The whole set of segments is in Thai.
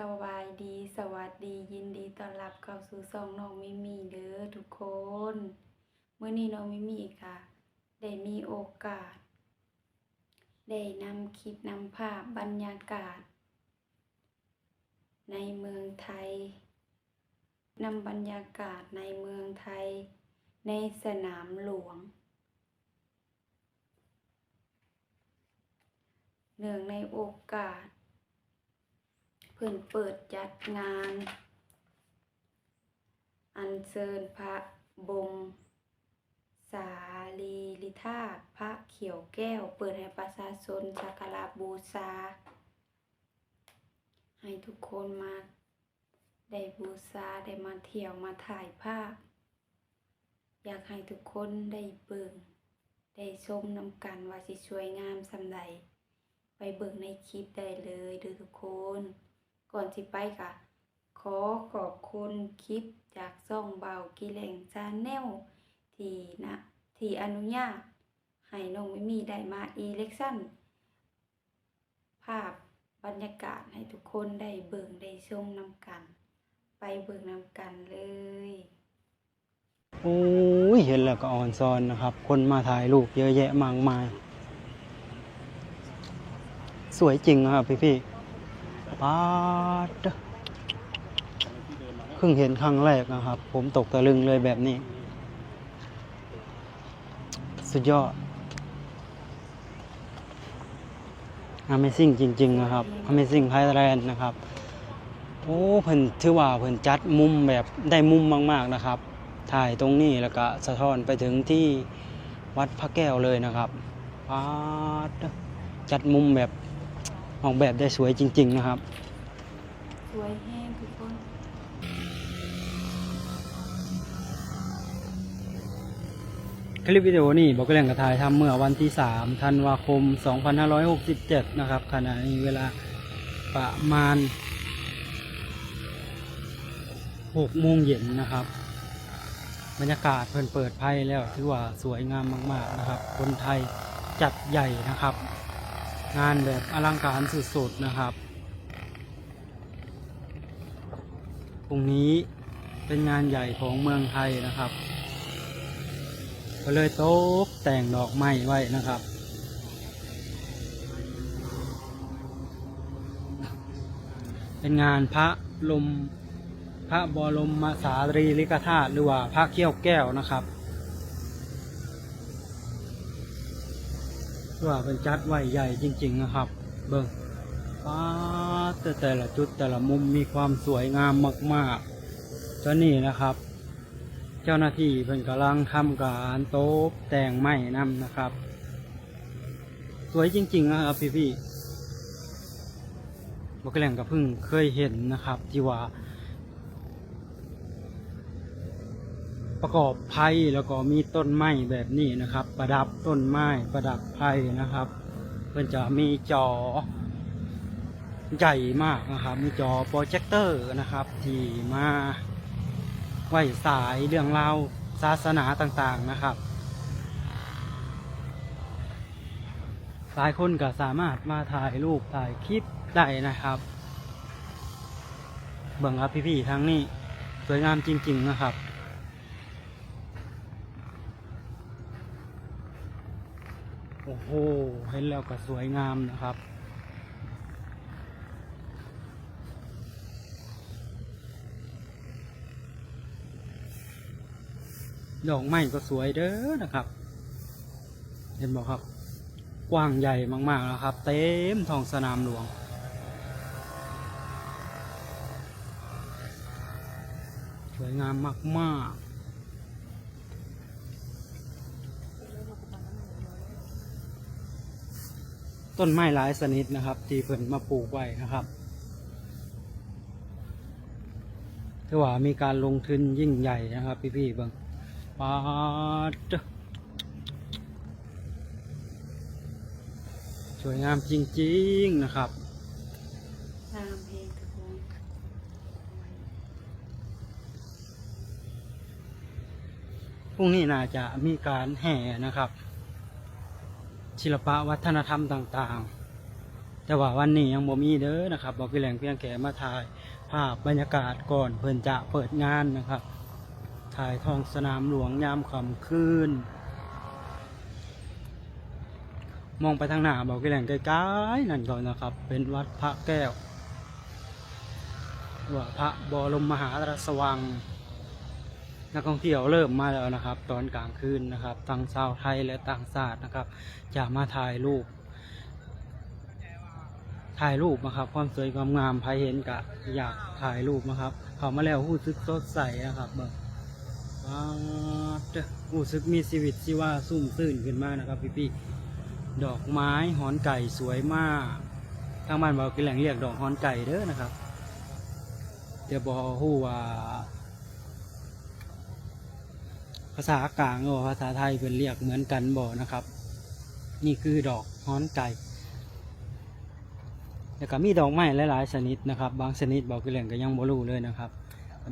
สบายดีสวัสดียินดีต้อนรับเข้าสู่ช่องน้องมิมีเด้อทุกคนเมื่อนี้น้องมิมีค่ะ ได้มีโอกาส ได้นำคลิปนำภาพบรรยากาศ ในเมืองไทยนำบรรยากาศในเมืองไทย ในสนามหลวง เนื่องในโอกาส พิ่นเปิดจัดงาน อัญเชิญพระบรมสารีริธาพระเขียวแก้ว เปิดให้ประชาชนสักการะบูชา ให้ทุกคนมาได้บูชาได้มาเที่ยวมาถ่ายภาพ อยากให้ทุกคนได้เบิ่งได้ชมนำกันว่าสิสวยงามสำใดไปเบิ่งในคลิปได้เลยด้อทุกคน ก่อนที่ไปค่ะ ขอขอบคุณคลิปจากซ่องเบากิเลงชาแนลที่นะที่อนุญาตให้น้องไม่มีได้มาอีเล็กชั่นภาพบรรยากาศให้ทุกคนได้เบิ่งได้ชมนำกัน ไปเบิ่งนำกันเลยโอ้ยเห็นแล้วก็อ่อนซอนนะครับ คนมาถ่ายรูปเยอะแยะมากมาย สวยจริงครับพี่พี่ ปาดเพิ่งเห็นครั้งแรกนะครับ ผมตกตะลึงเลยแบบนี้ สุดยอด Amazing จริง ๆ นะครับ Amazing Thailand นะครับ โอ้เพิ่นถือว่าเพิ่นจัดมุมแบบได้มุมมากๆนะครับ ถ่ายตรงนี้แล้วก็สะท้อนไปถึงที่วัดพระแก้วเลยนะครับปาดจัดมุมแบบ ออกแบบได้สวยจริง ๆ นะครับ สวยแห้งทุกคนคลิปวิดีโอนี้บอกเรื่องกระถ่ายทำเมื่อวันที่3ธันวาคม 2567 นะครับ ขณะนี้เวลาประมาณ6โมงเย็นนะครับ บรรยากาศเพิ่นเปิดไพ่แล้วถือว่าสวยงามมาก ๆ นะครับ คนไทยจัดใหญ่นะครับ งานแบบอลังการสุดๆนะครับ ตรงนี้เป็นงานใหญ่ของเมืองไทยนะครับ ก็เลยโต๊ะแต่งดอกไม้ไว้นะครับ เป็นงานพระลมพระบรมมาสารีริกธาตุหรือว่าพระเขี้ยวแก้วนะครับ ว่าเป็นจัดไว้ใหญ่จริง ๆ นะครับ เบิ่งป้าแต่แต่ละจุดแต่ละมุมมีความสวยงามมากๆตอนนี้นะครับ เจ้าหน้าที่เพิ่นกำลังทำการโต๊ะแต่งไม้นำนะครับ สวยจริง ๆ นะครับพี่ๆบอกแหล่งก็เพิ่งเคยเห็นนะครับที่ว่า ประกอบไพ่แล้วก็มีต้นไม้แบบนี้นะครับ ประดับต้นไม้ประดับไพ่นะครับเพิ่นจะมีจอใหญ่มากนะครับ มีจอโปรเจคเตอร์นะครับ ที่มาไว้สายเรื่องราวศาสนาต่างๆนะครับหลายคนก็สามารถมาถ่ายรูปถ่ายคลิปได้นะครับ เบิ่งครับพี่ๆทั้งนี้ สวยงามจริง ๆ นะครับ โอ้โห เห็นแล้วก็สวยงามนะครับ ดอกไม้ก็สวยเด้อนะครับ เห็นบอกครับ กว้างใหญ่มากๆนะครับ เต็มท้องสนามหลวงสวยงามมากๆ ต้นไม้หลายชนิดนะครับ ที่เพิ่นมาปลูกไว้นะครับถือว่ามีการลงทุนยิ่งใหญ่นะครับ พี่ๆเบิ่งปาดสวยงามจริงๆนะครับงามแห้งทุกคนพรุ่งนี้น่าจะมีการแห่นะครับ ศิลปะวัฒนธรรมต่างๆ แต่ว่าวันนี้ยังบ่มีเด้อนะครับบอกพี่แหลงเพียงแค่มาถ่ายภาพบรรยากาศก่อนเพิ่นจะเปิดงานนะครับ ถ่ายท้องสนามหลวงยามค่ำคืนมองไปทางหน้าบอกพี่แหลงใกลๆนั่นก่อนนะครับ เป็นวัดพระแก้วว่าพระบรมมหาราชวัง นักท่องเที่ยวเริ่มมาแล้วนะครับ ตอนกลางคืนนะครับทั้งชาวไทยและต่างชาตินะครับ จะมาถ่ายรูป ถ่ายรูปนะครับ ความสวยความงามใครเห็นกะอยากถ่ายรูปนะครับ เขามาแล้วรู้สึกสดใสนะครับเบิ่งว้าวเด้อรู้สึกมีชีวิตชีว่าซุ่มซื่นขึ้นมากนะครับพี่ๆดอกไม้หอนไก่สวยมาก ทางบ้านบอกกินแหล่งเรียกดอกหอนไก่เด้อนะครับเดี๋ยวบอกฮู้ว่า ภาษากลางหรือภาษาไทยเป็นเรียกเหมือนกันบ่นะครับ นี่คือดอกฮ้อนไก่แล้วก็มีดอกไม้หลายๆชนิดนะครับ บางชนิดบอกกิเลงก็ยังบ่รู้เลยนะครับ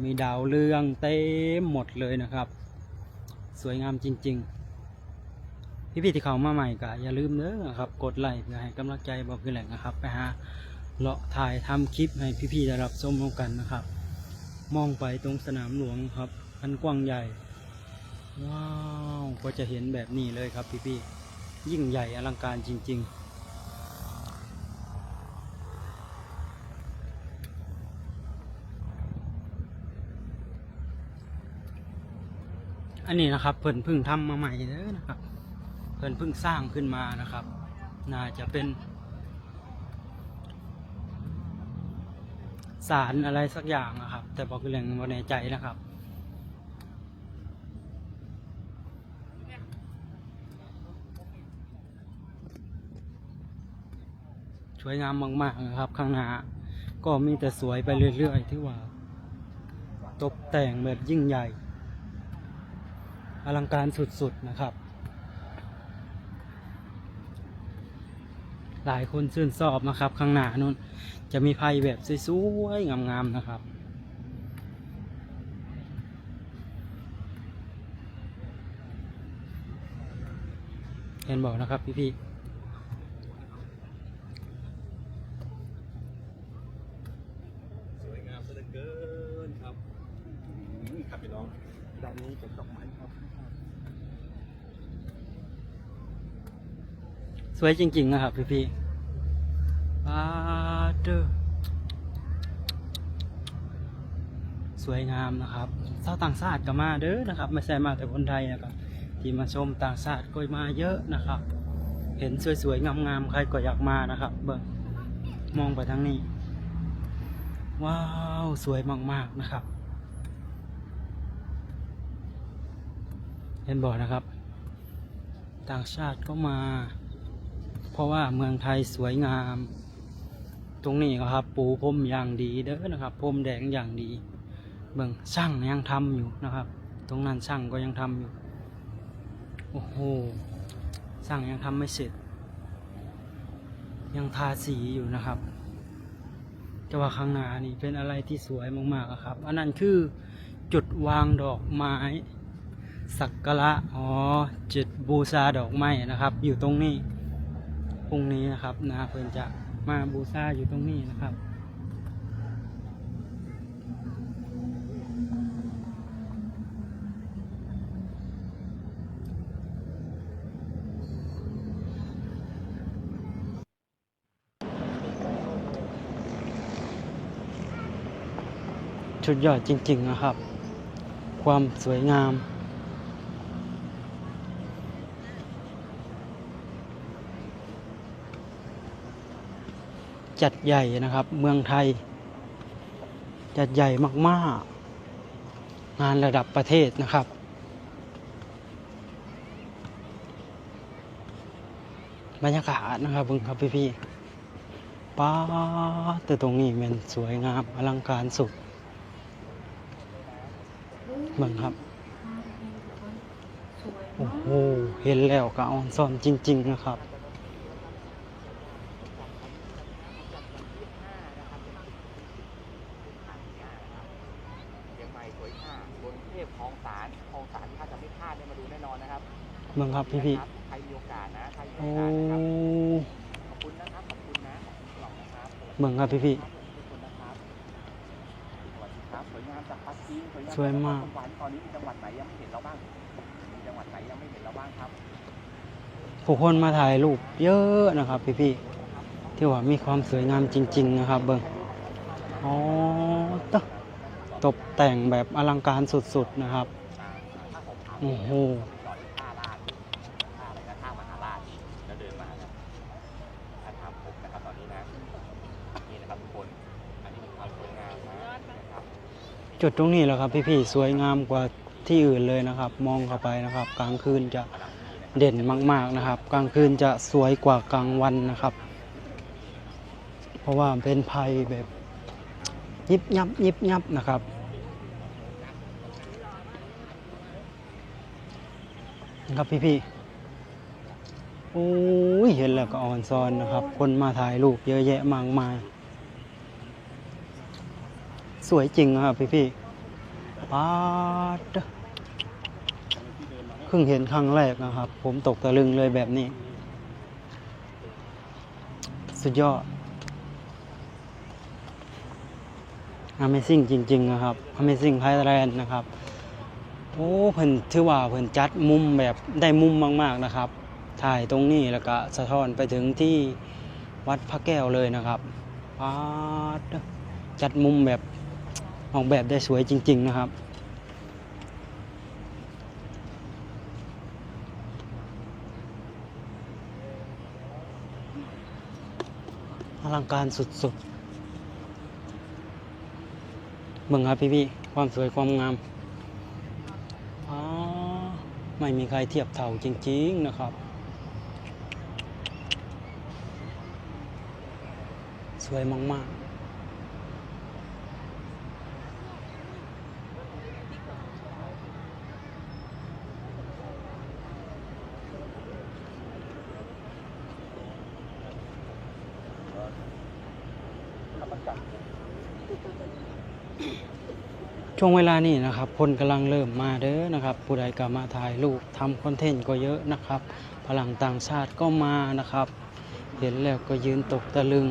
มีดาวเรืองเต็มหมดเลยนะครับ สวยงามจริง ๆ พี่ๆที่เข้ามาใหม่ก็อย่าลืมเด้อะครับ กดไลค์เพื่อให้กำลังใจบอกกิเลงนะครับ ไปหาเลาะถ่ายทำคลิปให้พี่ๆได้รับชมกันนะครับ มองไปตรงสนามหลวงครับอันกว้างใหญ่ ว้าว ก็จะเห็นแบบนี้เลยครับพี่ๆยิ่งใหญ่อลังการจริง ๆอันนี้นะครับเพิ่นพิ่งทำมาใหม่เด้อนะครับ เพิ่นพิ่งสร้างขึ้นมานะครับ น่าจะเป็นสารอะไรสักอย่างนะครับ แต่บอกเรื่องไม่แน่ใจนะครับ สวยงามมากๆนะครับ ข้างหน้าก็มีแต่สวยไปเรื่อยๆที่ว่า ตกแต่งแบบยิ่งใหญ่ อลังการสุดๆนะครับ หลายคนชื่นชอบนะครับ ข้างหน้านู้นจะมีไพ่แบบสวยๆงามๆนะครับเห็นบอกนะครับพี่ๆ สวยงามซะเหลือเกินครับอืมครับพี่น้องด้านนี้เป็นดอกไม้ครับ สวยจริง ๆ นะครับ พี่พี่ๆปาเดอสวยงามนะครับชาวต่างชาติก็มาเด้อนะครับ ไม่ใช่มาแต่คนไทยนะครับที่มาชมต่างชาติก็มาเยอะนะครับ เห็นสวยๆงามๆใครก็อยากมานะครับเบิ่งมองไปทางนี้ ว้าว สวยมากๆนะครับ เห็นบอกนะครับ ต่างชาติก็มา เพราะว่าเมืองไทยสวยงาม ตรงนี้ก็ครับ ปูพรมอย่างดีเด้อนะครับพรมแดงอย่างดี เบิ่งช่างยังทำอยู่นะครับ ตรงนั้นช่างก็ยังทำอยู่ โอ้โหช่างยังทำไม่เสร็จ ยังทาสีอยู่นะครับแต่ว่าข้างหน้านี่เป็นอะไรที่สวยมากๆอะครับ อันนั้นคือจุดวางดอกไม้ สักการะอ๋อจุดบูชาดอกไม้นะครับ อยู่ตรงนี้พรุ่งนี้นะครับนะเพื่อนจะมาบูชาอยู่ตรงนี้นะครับชุดยอดจริง ๆ นะครับ ความสวยงาม จัดใหญ่นะครับ เมืองไทย จัดใหญ่มากๆ งานระดับประเทศนะครับ บรรยากาศนะครับเบิ่งครับพี่ๆป้าแต่ตรงนี้มันสวยงามอลังการสุดเบิ่งครับโอ้โหเห็นแล้วก็ออนซอนจริง ๆ นะครับ เชียงใหม่สวยค่ะบนเทพคลองสารคล องสารถ้าจะไม่พลาดได้มาดูแน่นอนนะครับเบิ่งครับพี่ใครมีโอกาสนะใครมีๆโอโอ้กาสนะครับขอบคุณนะครับขอบคุณนะขอบคุณเบิ่งครับพี่พี่สวัสดีครับสวยงามจากปักกิ่งสวยงามสวยมากจกนครสวรรค์ตอนนี้มีจังหวัดไหนยังไม่เห็นเราบ้างมีจังหวัดไหนยังไม่เห็นเราบ้างครับๆผู้คนมาถ่ายรูปเยอะนะครับพี่พี่ๆที่ว่ามีความสวยงามจริง ๆ นะครับ เบิ่งอ๋อตะตกแต่งแบบอลังการสุดๆนะครับ โอ้โหจุดตรงนี้แหละครับพี่ๆสวยงามกว่าที่อื่นเลยนะครับ มองเข้าไปนะครับ กลางคืนจะเด่นมากๆนะครับ กลางคืนจะสวยกว่ากลางวันนะครับ เพราะว่าเป็นภัยแบบยิบยับยิบยับนะครับ นะครับพี่ๆโอ้ยเห็นแล้วก็อ่อนซอนนะครับ คนมาถ่ายรูปเยอะแยะมากมาย สวยจริงครับพี่พี่ๆป๊าดเด้อเพิ่งเห็นครั้งแรกนะครับ ผมตกตะลึงเลยแบบนี้ สุดยอด Amazing จริง ๆ นะครับ Amazing Thailand นะครับ โอ้เพิ่นถือว่าเพิ่นจัดมุมแบบได้มุมมากๆนะครับ ถ่ายตรงนี้แล้วก็สะท้อนไปถึงที่วัดพระแก้วเลยนะครับปาดจัดมุมแบบออกแบบได้สวยจริง ๆ นะครับ อลังการสุดๆเบิ่งครับพี่ๆความสวยความงาม ไม่มีใครเทียบเท่าจริง ๆ นะครับ สวยมาก ๆ ช่วงเวลานี้นะครับคนกำลังเริ่มมาเด้อนะครับ ผู้ใดก็มาถ่ายรูปทำคอนเทนต์ก็เยอะนะครับพลังต่างชาติก็มานะครับ เห็นแล้วก็ยืนตกตะลึง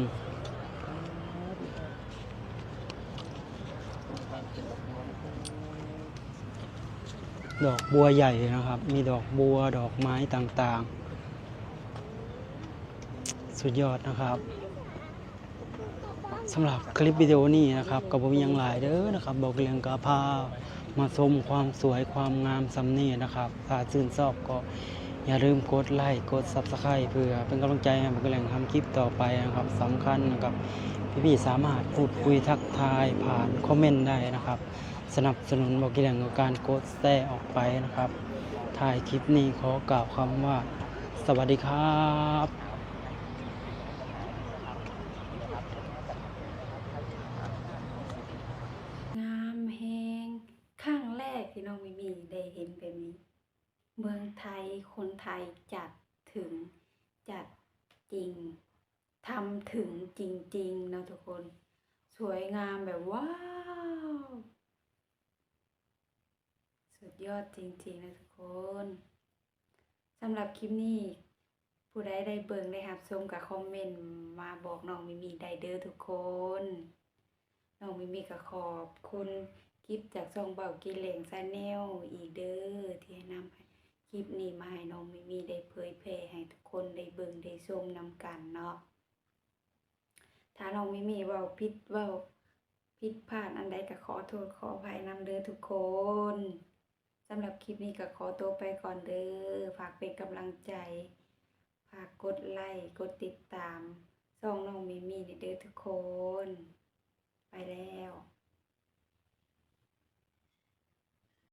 ดอกบัวใหญ่นะครับ มีดอกบัวดอกไม้ต่างๆ สุดยอดนะครับ สำหรับคลิปวิดีโอนี้นะครับกับผมยังหลายเด้อนะครับ บอกเรียงกาพามาชมความสวยความงามสำเนีนะครับถ้าชื่นชอบก็อย่าลืมกดไลค์กด Subscribe เพื่อเป็นกำลังใจให้บอกเรียงทำคลิปต่อไปนะครับสำคัญนะครับพี่ๆสามารถพูดคุยทักทายผ่านคอมเมนต์ได้นะครับ สนับสนุนบอกเรื่องการกดแชร์ออกไปนะครับถ่ายคลิปนี้ขอกล่าวคำว่า สวัสดีครับ งามแฮงครั้งแรกที่น้องมิมีได้เห็นแบบนี้ เมืองไทยคนไทยจัดถึงจัดจริงทำถึงจริงๆเนาะทุกคน สวยงามแบบว้าว สุดยอดจริงๆนะทุกคนสำหรับคลิปนี้ ผู้ใดได้เบิ่งได้รับชมกับคอมเมนต์มาบอกน้องมิมีได้เด้อทุกคนน้องมิมีก็ขอบคุณคลิปจากช่องเบากิเลงซาแนลอีกเด้อที่ให้นำ คลิปนี้มาให้น้องมิมีได้เผยแพร่ให้ทุกคนได้เบิ่งได้ชมนำกันเนาะถ้าน้องมิมีเว้าผิดเว้าผิดพลาดอันใดก็ขอโทษขออภัยนำเด้อทุกคนสำหรับคลิปนี้ก็ขอตัวไปก่อนเด้อฝากเป็นกำลังใจฝากกดไลค์กดติดตามช่องน้องมิมีเด้อทุกคน ไปแล้ว